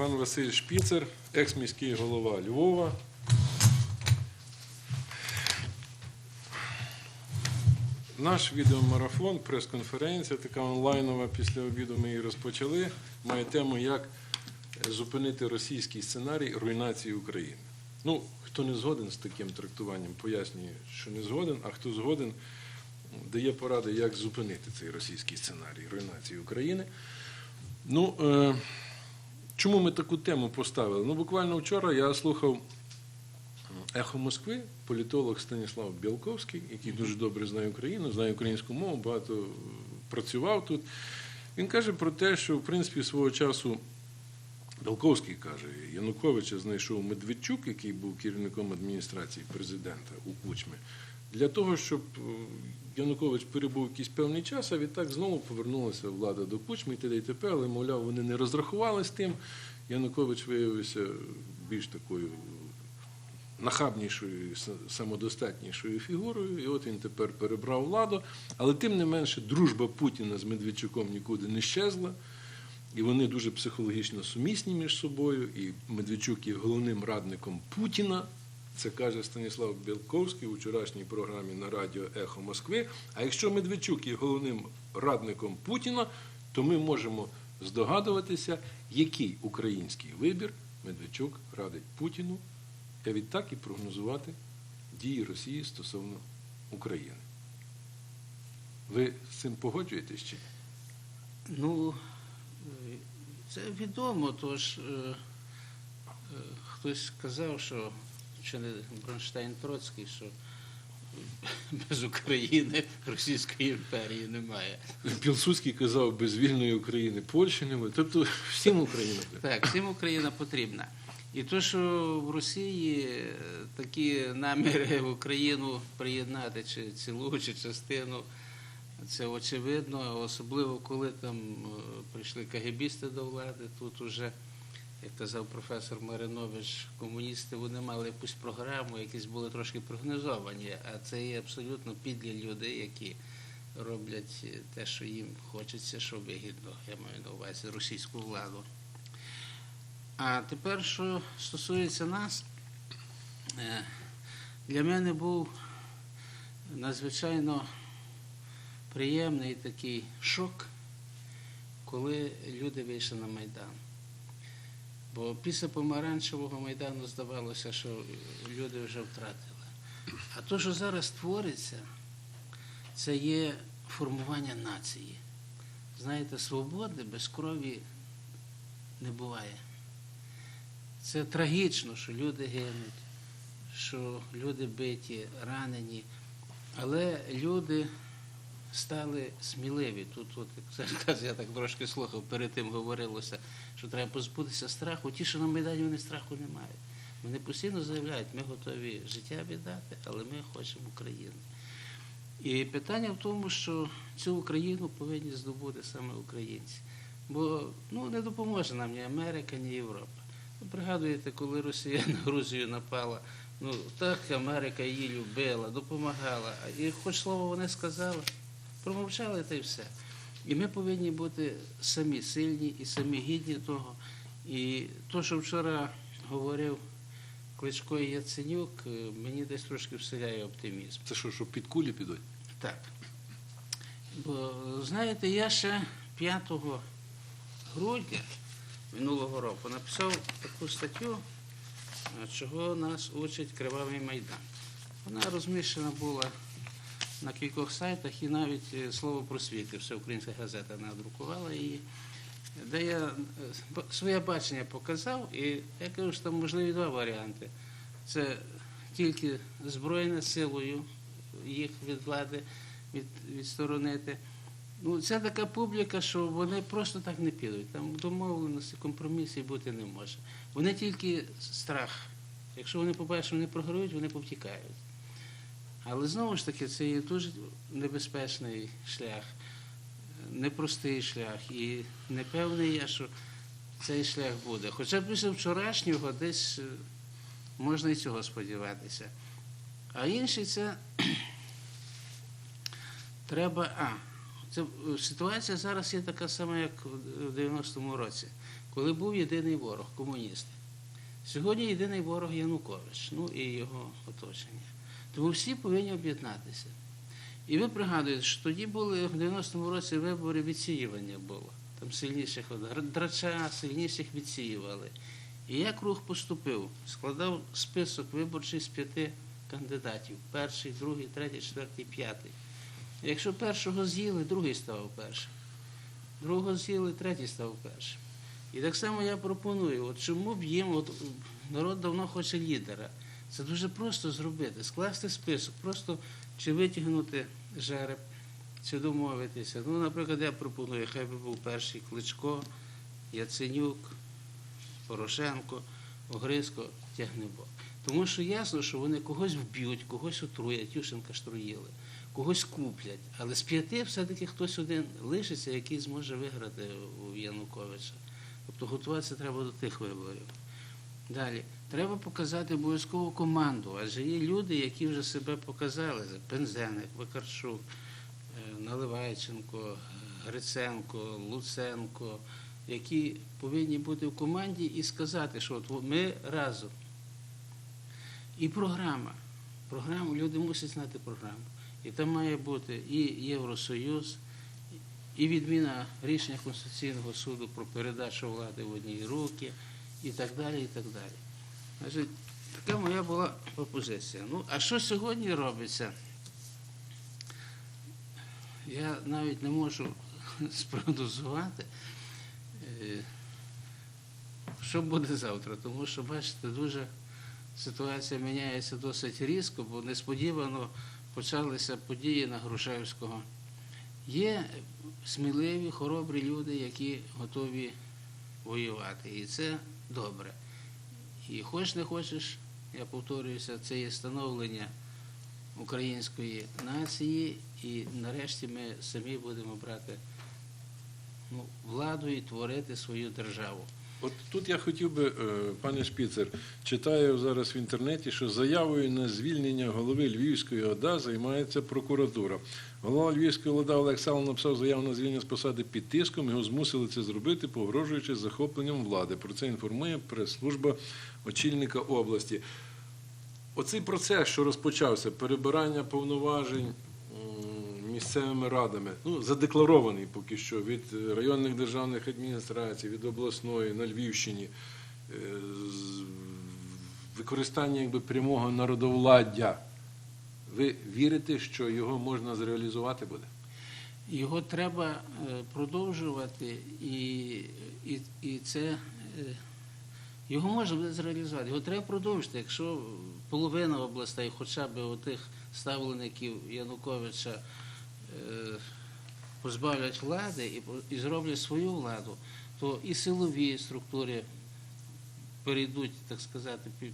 пан Василь Шпіцер, екс-міський голова Львова. Наш відеомарафон, прес-конференція, така онлайнова після обіду ми її розпочали. Має тему, як зупинити російський сценарій руйнації України. Ну, хто не згоден з таким трактуванням, пояснює, що не згоден, а хто згоден, дає поради, як зупинити цей російський сценарій руйнації України. Ну, е, чому ми таку тему поставили? Ну, буквально вчора я слухав Ехо Москви, політолог Станіслав Білковський, який дуже добре знає Україну, знає українську мову, багато працював тут. Він каже про те, що в принципі свого часу Білковський каже, Януковича знайшов Медведчук, який був керівником адміністрації президента у Кучмі, для того, щоб е, Янукович перебув якийсь певний час, а відтак знову повернулася влада до Кучми і т.д. і т.п., але, мовляв, вони не розрахували з тим. Янукович виявився більш такою нахабнішою, самодостатнішою фігурою, і от він тепер перебрав владу. Але тим не менше, дружба Путіна з Медведчуком нікуди не щезла. І вони дуже психологічно сумісні між собою. І Медведчук є головним радником Путіна. Це каже Станіслав Білковський у вчорашній програмі на радіо Ехо Москви. А якщо Медведчук є головним радником Путіна, то ми можемо здогадуватися, який український вибір Медведчук радить Путіну, а відтак і прогнозувати дії Росії стосовно України. Ви з цим погоджуєтесь чи? Ну, е, це відомо, тож е, е, хтось сказав, що чи не Бронштейн Троцький, що без України Російської імперії немає. Пілсудський казав, без вільної України Польщі немає. Тобто всім Україна. Так, всім Україна потрібна. І то, що в Росії е, такі наміри в Україну приєднати чи цілу, чи частину, це очевидно, особливо коли там е, прийшли кагебісти до влади, тут уже, як казав професор Маринович, комуністи вони мали якусь програму, якісь були трошки прогнозовані, а це є абсолютно підлі люди, які роблять те, що їм хочеться, що вигідно, я маю на увазі російську владу. А тепер, що стосується нас, е, для мене був надзвичайно приємний такий шок, коли люди вийшли на Майдан. Бо після помаранчевого Майдану здавалося, що люди вже втратили. А то, що зараз твориться, це є формування нації. Знаєте, свободи без крові не буває. Це трагічно, що люди гинуть, що люди биті, ранені, але люди стали сміливі. Тут, от, як я так трошки слухав, перед тим говорилося, що треба позбутися страху. Ті, що на Майдані, вони страху не мають. Вони постійно заявляють, ми готові життя віддати, але ми хочемо України. І питання в тому, що цю Україну повинні здобути саме українці. Бо ну, не допоможе нам ні Америка, ні Європа. Ви пригадуєте, коли Росія на Грузію напала, ну так Америка її любила, допомагала. І хоч слово вони сказали, промовчали та й все. І ми повинні бути самі сильні і самі гідні того. І то, що вчора говорив Кличко і Яценюк, е, мені десь трошки вселяє оптимізм. Це що, що під кулі підуть? Так. Бо, знаєте, я ще 5 грудня минулого року написав таку статтю, е, чого нас учить Кривавий Майдан. Вона розміщена була на кількох сайтах і навіть е, слово просвіти, всеукраїнська газета надрукувала її, де я е, своє бачення показав, і я кажу, що там можливі два варіанти. Це тільки збройною силою їх від влади від, відсторонити. Ну, це така публіка, що вони просто так не підуть. Там домовленості, компромісів бути не може. Вони тільки страх. Якщо вони побачать, що вони програють, вони повтікають. Але знову ж таки, це є дуже небезпечний шлях, непростий шлях. І непевний я, що цей шлях буде. Хоча після вчорашнього десь е, можна і цього сподіватися. А інший це треба. А, це е, ситуація зараз є така сама, як в 90-му році. коли був єдиний ворог комуністи. Сьогодні єдиний ворог Янукович, ну і його оточення. Тому всі повинні об'єднатися. І ви пригадуєте, що тоді були в 90-му році вибори відсіювання було. Там сильніших драча, сильніших відсіювали. І як рух поступив, складав список виборчий з п'яти кандидатів: перший, другий, третій, четвертий, п'ятий. Якщо першого з'їли, другий став першим. Другого з'їли, третій став першим. І так само я пропоную, от чому б їм, от народ давно хоче лідера. Це дуже просто зробити, скласти список, просто чи витягнути жереб, чи домовитися. Ну, наприклад, я пропоную, хай би був перший Кличко, Яценюк, Порошенко, Огризко, Тягнебок. Тому що ясно, що вони когось вб'ють, когось отруять, Ющенка штруїли, когось куплять. Але з п'яти все-таки хтось один лишиться, який зможе виграти у Януковича. Тобто готуватися треба до тих виборів. Далі, треба показати обов'язково команду, адже є люди, які вже себе показали. Пензеник, Вакарчук, е, Наливайченко, Гриценко, Луценко, які повинні бути в команді і сказати, що от ми разом. І програма. Програму люди мусять знати програму. І там має бути і Євросоюз, і відміна рішення Конституційного суду про передачу влади в одні руки, і так далі. і так далі. Значить, така моя була пропозиція. Ну, а що сьогодні робиться? Я навіть не можу спрогнозувати, е, що буде завтра, тому що, бачите, дуже ситуація міняється досить різко, бо несподівано почалися події на Грушевського. Є сміливі, хоробрі люди, які готові воювати. І це добре. І хоч не хочеш, я повторююся, це є становлення української нації, і нарешті ми самі будемо брати ну, владу і творити свою державу. От тут я хотів би, е, пане Шпіцер, читаю зараз в інтернеті, що заявою на звільнення голови Львівської ОДА займається прокуратура. Голова Львівської ОДА Олег Сало написав заяву на звільнення з посади під тиском. Його змусили це зробити, погрожуючи захопленням влади. Про це інформує прес-служба очільника області. Оцей процес, що розпочався, перебирання повноважень місцевими радами, ну, задекларований поки що від е, районних державних адміністрацій, від обласної на Львівщині, е, використання якби прямого народовладдя. Ви вірите, що його можна зреалізувати буде? Його треба е, продовжувати, і, і, і це його можна зреалізувати. Його треба продовжити. Якщо половина областей, хоча б отих ставлеників Януковича позбавлять влади і, і зроблять свою владу, то і силові структури перейдуть, так сказати, під,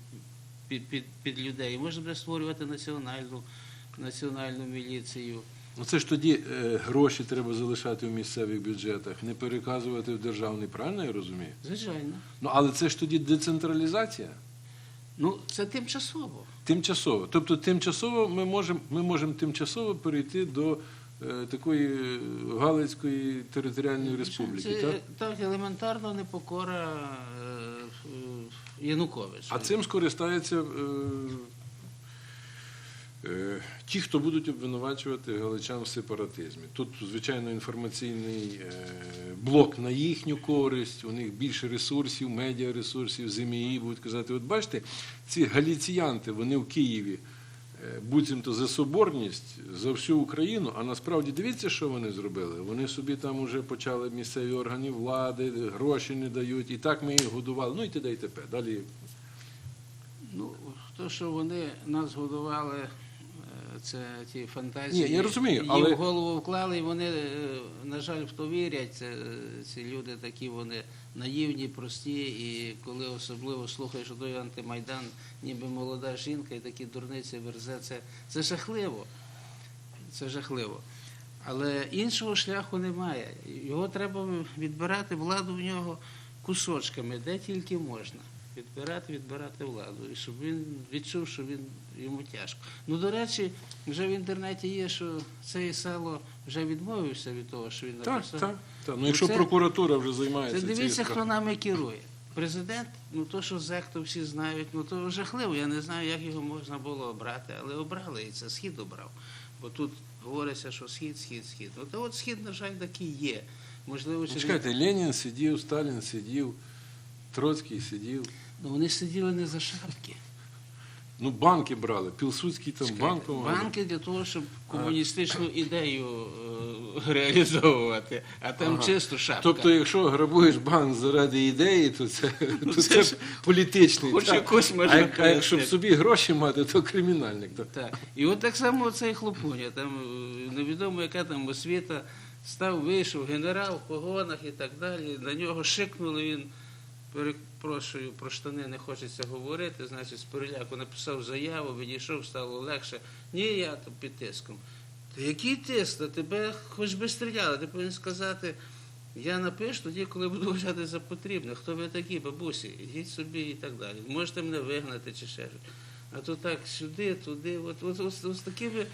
під, під, під людей. І можна буде створювати національну, національну міліцію. Ну це ж тоді е, гроші треба залишати в місцевих бюджетах, не переказувати в державний, правильно я розумію? Звичайно. Ну але це ж тоді децентралізація. Ну, це тимчасово. Тимчасово. Тобто тимчасово ми можемо ми можемо тимчасово перейти до е, такої е, Галицької територіальної республіки. Це Так? так елементарно непокора е, Януковича. А цим скористаються е, ті, хто будуть обвинувачувати галичан в сепаратизмі. Тут, звичайно, інформаційний блок на їхню користь, у них більше ресурсів, медіаресурсів, ЗМІ будуть казати, от бачите, ці галіціянти, вони в Києві. Е, Буцімто за соборність за всю Україну, а насправді дивіться, що вони зробили. Вони собі там вже почали місцеві органи влади, гроші не дають, і так ми їх годували. Ну і т.д. і т.п. Далі Ну, то, що вони нас годували, це ті фантазії. Ні, я розумію, їм але- в голову вклали, і вони, е, на жаль, в то вірять. Це, ці люди такі, вони наївні, прості, і коли особливо слухаєш той антимайдан, ніби молода жінка, і такі дурниці верзе, це, це жахливо. Це жахливо. Але іншого шляху немає. Його треба відбирати владу в нього кусочками, де тільки можна. Відбирати, відбирати владу. І щоб він відчув, що він йому тяжко. Ну, до речі, вже в інтернеті є, що це і сало вже відмовився від того, що він написав. так, так. Ну, якщо це- прокуратура вже займається цією дивіться, хто нами керує. Президент, ну то, що ЗЕК, то всі знають, ну то жахливо. Я не знаю, як його можна було обрати, але обрали і це схід обрав. Бо тут говориться, що схід, схід, схід. Ну то от схід, на жаль, такий є. Можливо, Ну, через... Чекайте, Ленін сидів, Сталін сидів, Троцький сидів. Ну, вони сиділи не за шапки. Ну, банки брали, Пілсудський там банком. Банки для того, щоб комуністичну ідею е, реалізовувати, а там Ага. чисто шапка. Тобто, якщо грабуєш банк заради ідеї, то це, то це це, ж політичний. хоч так. якось можна а, а якщо б собі гроші мати, то кримінальник. Так. Так. І от так само цей хлопуня, там е, невідомо, яка там освіта, став, вийшов генерал в погонах і так далі. На нього шикнули, він, перепрошую, про штани не хочеться говорити, значить, з переляку написав заяву, відійшов, стало легше. Ні, я то під тиском. Та який тиск? Та тебе хоч би стріляли, ти повинен сказати. Я напишу тоді, коли буду вважати за потрібне. Хто ви такі, бабусі? Йдіть собі і так далі. Можете мене вигнати чи ще щось. А то так сюди, туди, от, от, от, от з такими е,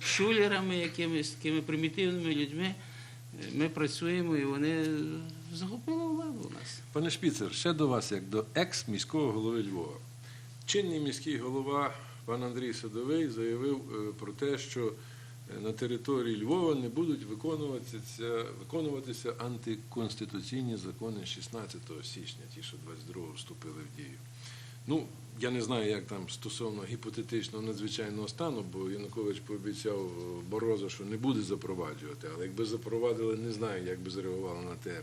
шулерами, якимись такими примітивними людьми е, ми працюємо і вони захопили владу у нас. Пане Шпіцер, ще до вас, як до екс-міського голови Львова. Чинний міський голова пан Андрій Садовий заявив е, про те, що е, на території Львова не будуть виконуватися, виконуватися антиконституційні закони 16 січня, ті, що 22-го вступили в дію. Ну, я не знаю, як там стосовно гіпотетичного надзвичайного стану, бо Янукович пообіцяв е, Бороза, що не буде запроваджувати. Але якби запровадили, не знаю, як би зреагувала на те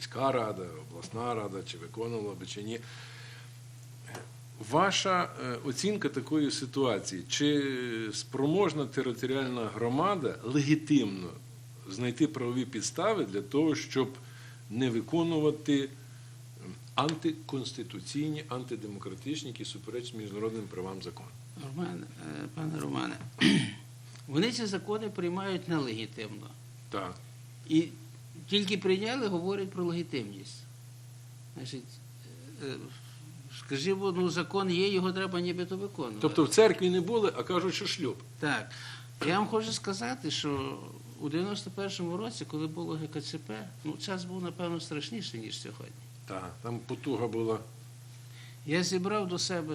міська рада, обласна рада, чи виконувала би, чи ні. Ваша е, оцінка такої ситуації, чи спроможна територіальна громада легітимно знайти правові підстави для того, щоб не виконувати антиконституційні, антидемократичні, які суперечать міжнародним правам закони? Романе, е, пане Романе, вони ці закони приймають нелегітимно. Так. І тільки прийняли, говорять про легітимність. Значить, е, скажімо, ну закон є, його треба нібито виконувати. Тобто в церкві не були, а кажуть, що шлюб. Так. Я вам хочу сказати, що у 91-му році, коли було ГКЦП, ну час був, напевно, страшніший, ніж сьогодні. Так, там потуга була. Я зібрав до себе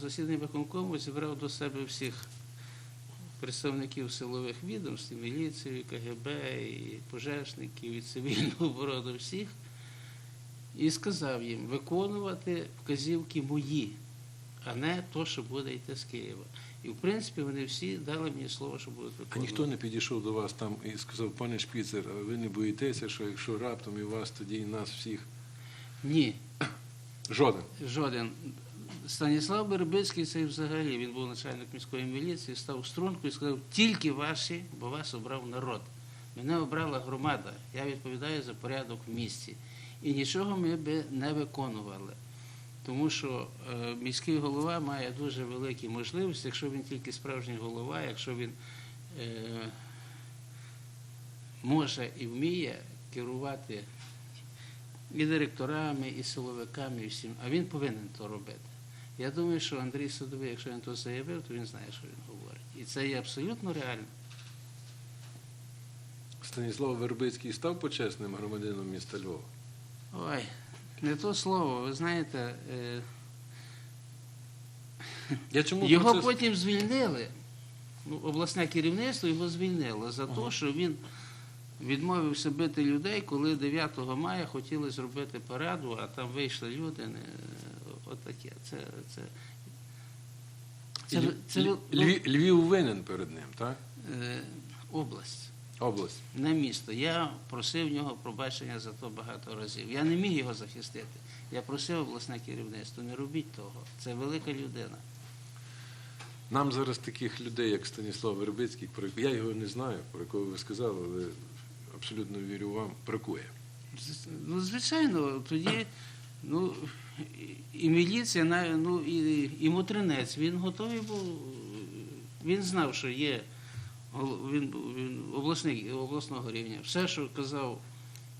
засідання виконкому, зібрав до себе всіх представників силових відомств, і міліцію, і КГБ, і пожежників, і цивільного оборону всіх, і сказав їм виконувати вказівки мої, а не то, що буде йти з Києва. І в принципі вони всі дали мені слово, що будуть А ніхто не підійшов до вас там і сказав, пане Шпіцер, а ви не боїтеся, що якщо раптом і вас, тоді і нас всіх. Ні, Жоден. Жоден. Станіслав Бербицький, це взагалі, він був начальник міської міліції, став струнку і сказав, тільки ваші, бо вас обрав народ. Мене обрала громада, я відповідаю за порядок в місті. І нічого ми би не виконували. Тому що е, міський голова має дуже великі можливості, якщо він тільки справжній голова, якщо він е, може і вміє керувати і директорами, і силовиками, і всім. А він повинен то робити. Я думаю, що Андрій Садовий, якщо він то заявив, то він знає, що він говорить. І це є абсолютно реально. Станіслав Вербицький став почесним громадянином міста Львова. Ой, не то слово. Ви знаєте, е, Я чому його про це... потім звільнили. Ну, обласне керівництво його звільнило за те, що він відмовився бити людей, коли 9 мая хотіли зробити параду, а там вийшли люди. Не, отаке. Це, це, це, це, ну, Львів, Львів винен перед ним, так? е, область. Область. не місто. Я просив в нього пробачення за то багато разів. Я не міг його захистити. Я просив обласне керівництво, не робіть того. Це велика людина. Нам зараз таких людей, як Станіслав Вербицький, про я його не знаю, про якого ви сказали, але абсолютно вірю вам, бракує. Ну, звичайно, тоді ну, і міліція, ну, і, і Мотринець, він готовий був, він знав, що є він, він обласний, обласного рівня. Все, що казав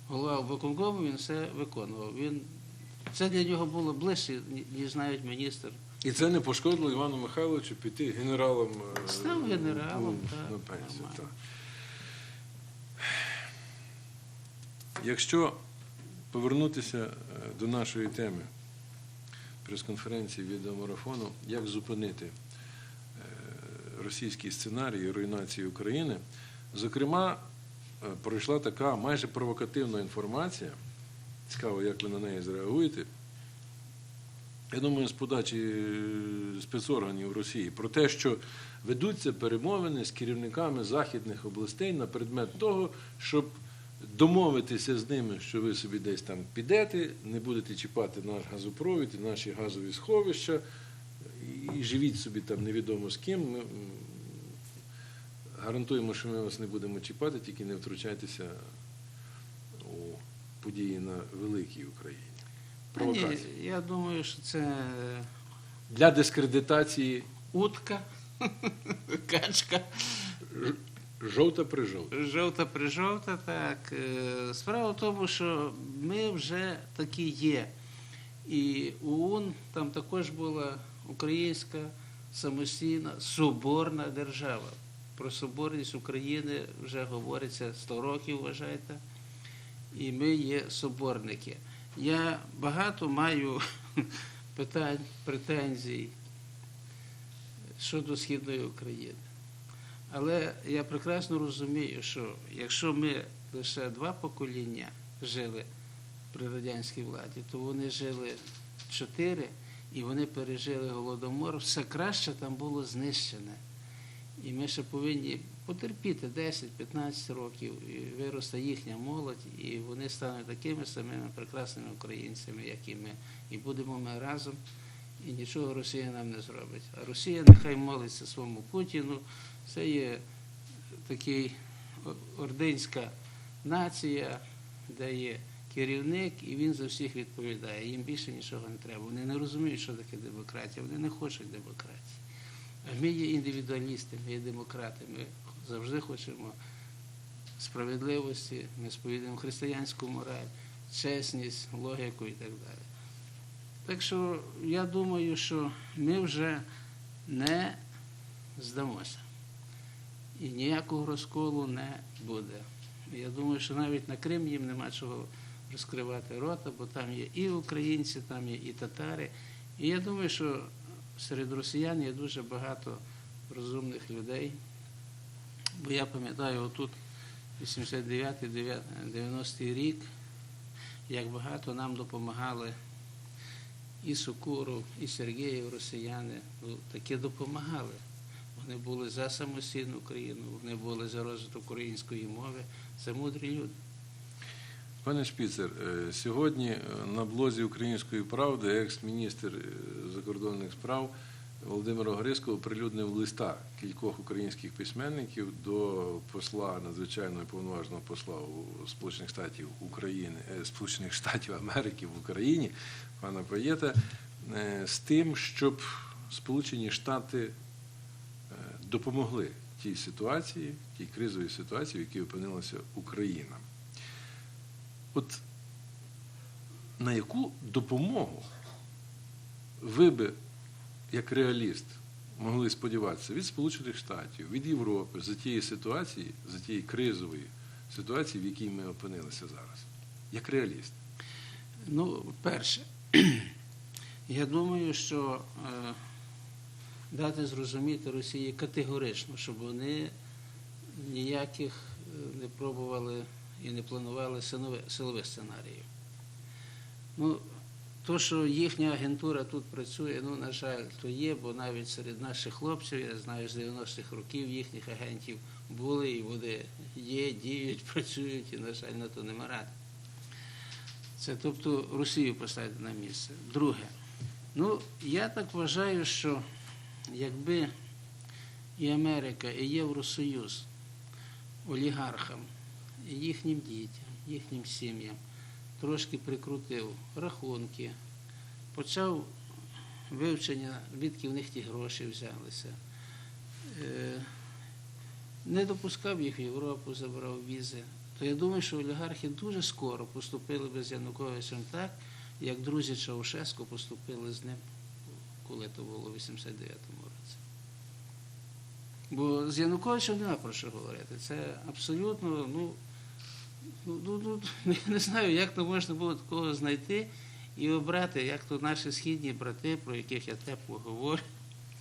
голова виконкому, він все виконував. Він, це для нього було ближче, ні- ніж навіть міністр. І це не пошкодило Івану Михайловичу піти генералом е, Став генералом, у- так, на пенсію. Так. Якщо повернутися е, до нашої теми прес-конференції відеомарафону, як зупинити е, російський сценарій руйнації України, зокрема, е, пройшла така майже провокативна інформація. Цікаво, як ви на неї зреагуєте. Я думаю, з подачі спецорганів Росії про те, що ведуться перемовини з керівниками західних областей на предмет того, щоб домовитися з ними, що ви собі десь там підете, не будете чіпати наш газопровід і наші газові сховища, і живіть собі там невідомо з ким. Ми гарантуємо, що ми вас не будемо чіпати, тільки не втручайтеся у події на великій Україні. Ні, я думаю, що це Для дискредитації утка, качка. Жовта прижовта. Жовта прижовта, так. Е, Справа в тому, що ми вже такі є. І ОУН там також була українська самостійна соборна держава. Про соборність України вже говориться 100 років, вважайте. І ми є соборники. Я багато маю питань, претензій щодо Східної України. Але я прекрасно розумію, що якщо ми лише два покоління жили при радянській владі, то вони жили чотири і вони пережили голодомор, все краще там було знищене. І ми ще повинні потерпіти 10-15 років, і виросте їхня молодь, і вони стануть такими самими прекрасними українцями, як і ми. І будемо ми разом, і нічого Росія нам не зробить. А Росія нехай молиться своєму Путіну. Це є такий ординська нація, де є керівник, і він за всіх відповідає. Їм більше нічого не треба. Вони не розуміють, що таке демократія, вони не хочуть демократії. А ми є індивідуалісти, ми є демократи. Ми завжди хочемо справедливості, ми сповідуємо християнську мораль, чесність, логіку і так далі. Так що я думаю, що ми вже не здамося. І ніякого розколу не буде. Я думаю, що навіть на Крим їм нема чого розкривати рота, бо там є і українці, там є і татари. І я думаю, що серед росіян є дуже багато розумних людей. Бо я пам'ятаю, отут 89-90 рік, як багато нам допомагали і Сокуров, і Сергієв, росіяни. Ну, таки допомагали. Вони були за самостійну Україну, вони були за розвиток української мови. Це мудрі люди. Пане Шпіцер, е, сьогодні е, на блозі Української правди екс-міністр е, закордонних справ Володимир Огризко оприлюднив листа кількох українських письменників до посла надзвичайного повноважного посла у Сполучених Штатів України, е, Сполучених Штатів Америки в Україні, пана Паєта, е, з тим, щоб Сполучені Штати е, допомогли тій ситуації, тій кризовій ситуації, в якій опинилася Україна. От на яку допомогу ви би, як реаліст, могли сподіватися від Сполучених Штатів, від Європи за тієї ситуації, за тієї кризової ситуації, в якій ми опинилися зараз? Як реаліст? Ну, перше, я думаю, що е, дати зрозуміти Росії категорично, щоб вони ніяких е, не пробували і не планували силових, сценаріїв. Ну, то, що їхня агентура тут працює, ну, на жаль, то є, бо навіть серед наших хлопців, я знаю, з 90-х років їхніх агентів були і вони є, діють, працюють, і, на жаль, на то нема ради. Це тобто Росію поставити на місце. Друге, ну я так вважаю, що якби і Америка, і Євросоюз олігархам, і їхнім дітям, їхнім сім'ям трошки прикрутив рахунки, почав вивчення, звідки в них ті гроші взялися, е, не допускав їх в Європу, забрав візи, то я думаю, що олігархи дуже скоро поступили би з Януковичем так, як друзі Чаушеску поступили з ним коли то було в 89-му році. Бо з Януковичем нема про що говорити. Це абсолютно, ну, ну, ну, ну не, не знаю, як то можна було такого знайти і обрати, як то наші східні брати, про яких я тепло говорю,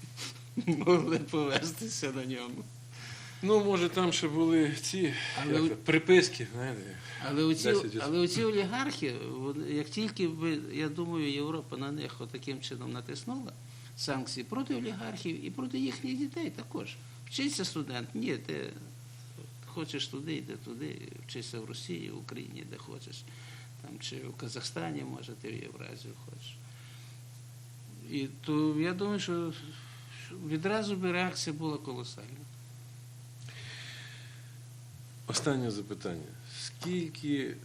могли повестися на ньому. Ну, може, там ще були ці Але як приписки, знаєте. Але оці, 10 але оці олігархи, вони- як тільки би, я думаю, Європа на них таким чином натиснула санкції проти олігархів і проти їхніх дітей також. Вчиться студент, ні, ти хочеш туди, йди туди, вчися в Росії, в Україні, де хочеш. Там, чи в Казахстані, може, ти в Євразію хочеш. І то я думаю, що відразу би реакція була колосальна. Останнє запитання. Скільки е,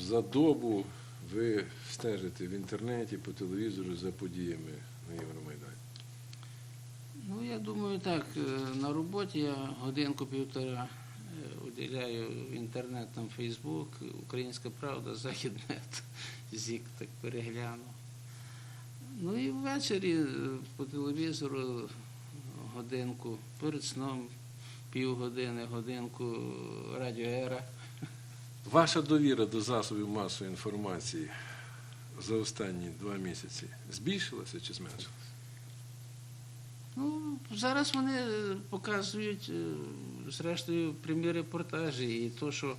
за добу ви стежите в інтернеті, по телевізору за подіями на Євромайдані? Ну, я думаю, так. е, На роботі я годинку-півтора е, уділяю інтернет, там Фейсбук, Українська Правда, Західнет, ЗІК так перегляну. Ну і ввечері е, по телевізору годинку, перед сном півгодини, годинку Радіо Ера. Ваша довіра до засобів масової інформації за останні два місяці збільшилася чи зменшилася? Зараз вони е, показують, е, зрештою, прямі репортажі, і то, що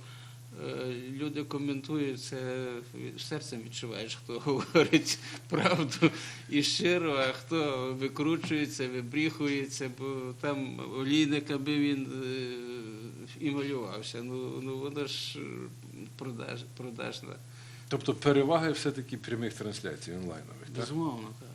е, люди коментують, це серцем відчуваєш, хто говорить правду і щиро, а хто викручується, вибріхується, бо там олійник, аби він і малювався. Ну, ну воно ж продаж, продажна. Тобто переваги все-таки прямих трансляцій онлайнових, так? Безумовно, так.